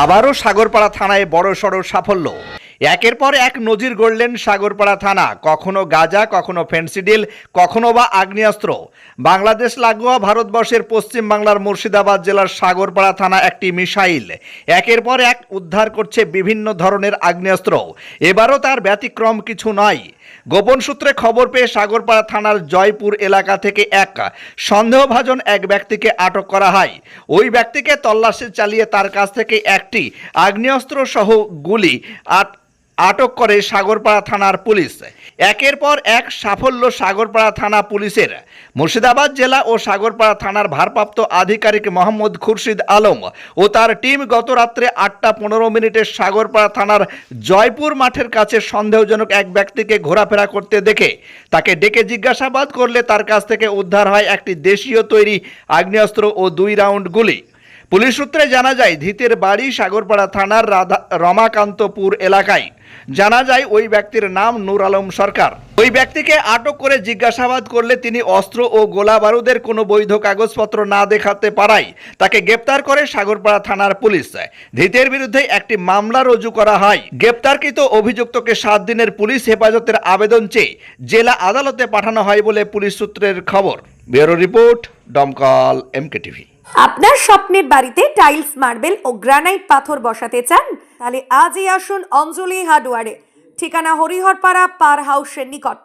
আবারও সাগরপাড়া থানায় বড় সড় সাফল্য। একের পর এক নজির গড়লেন সাগরপাড়া থানা। কখনো গাজা, কখনো ফেন্সিডিল কখনো বা আগ্নেয়াস্ত্র। বাংলাদেশ লাগোয়া ভারতবর্ষের পশ্চিম বাংলার মুর্শিদাবাদ জেলার সাগরপাড়া থানা একটি মিসাইল। একের পর এক উদ্ধার করছে বিভিন্ন ধরনের আগ্নেয়াস্ত্র। এবারও তার ব্যতিক্রম কিছু নয়। গোপন সূত্রে খবর পেয়ে সাগরপাড়া থানার জয়পুর এলাকা থেকে এক সন্দেহভাজন এক ব্যক্তিকে আটক করা হয়। ওই ব্যক্তিকে তল্লাশি চালিয়ে তার কাছ থেকে একটি আগ্নেয়াস্ত্র সহ গুলি আট আটক করে সাগরপাড়া থানার পুলিশ। একের পর এক সাফল্য সাগরপাড়া থানা পুলিশের। মুর্শিদাবাদ জেলা ও সাগরপাড়া থানার ভারপ্রাপ্ত আধিকারিক মোহাম্মদ খুরশিদ আলম ও তার টিম গত রাত্রে আটটা পনেরো মিনিটে সাগরপাড়া থানার জয়পুর মাঠের কাছে সন্দেহজনক এক ব্যক্তিকে ঘোরাফেরা করতে দেখে তাকে ডেকে জিজ্ঞাসাবাদ করলে তার কাছ থেকে উদ্ধার হয় একটি দেশীয় তৈরি আগ্নেয়াস্ত্র ও দুই রাউন্ড গুলি। পুলিশ সূত্রে জানা যায়, ধীতের বাড়ি সাগরপাড়া থানার রমাকান্তপুর এলাকায়। জানা যায়, ওই ব্যক্তির নাম নূর আলম সরকার। ওই ব্যক্তিকে আটক করে জিজ্ঞাসাবাদ করলে তিনি অস্ত্র ও গোলা বারুদের কোনো বৈধ কাগজপত্র না দেখাতে পারায় তাকে গ্রেপ্তার করে সাগরপাড়া থানার পুলিশ। ধৃতের বিরুদ্ধে একটি মামলা রুজু করা হয়। গ্রেপ্তারকৃত অভিযুক্তকে সাত দিনের পুলিশ হেফাজতের আবেদন চেয়ে জেলা আদালতে পাঠানো হয় বলে পুলিশ সূত্রের খবর। ব্যুরো রিপোর্ট, দমকল এমকে টিভি আপনার স্বপ্নের বাড়িতে টাইলস, মার্বেল ও গ্রানাইট পাথর বসাতে চান? তাহলে আজই আসুন অঞ্জলি হার্ডওয়ারে। ঠিকানা হরিহরপাড়া পার হাউসের নিকট।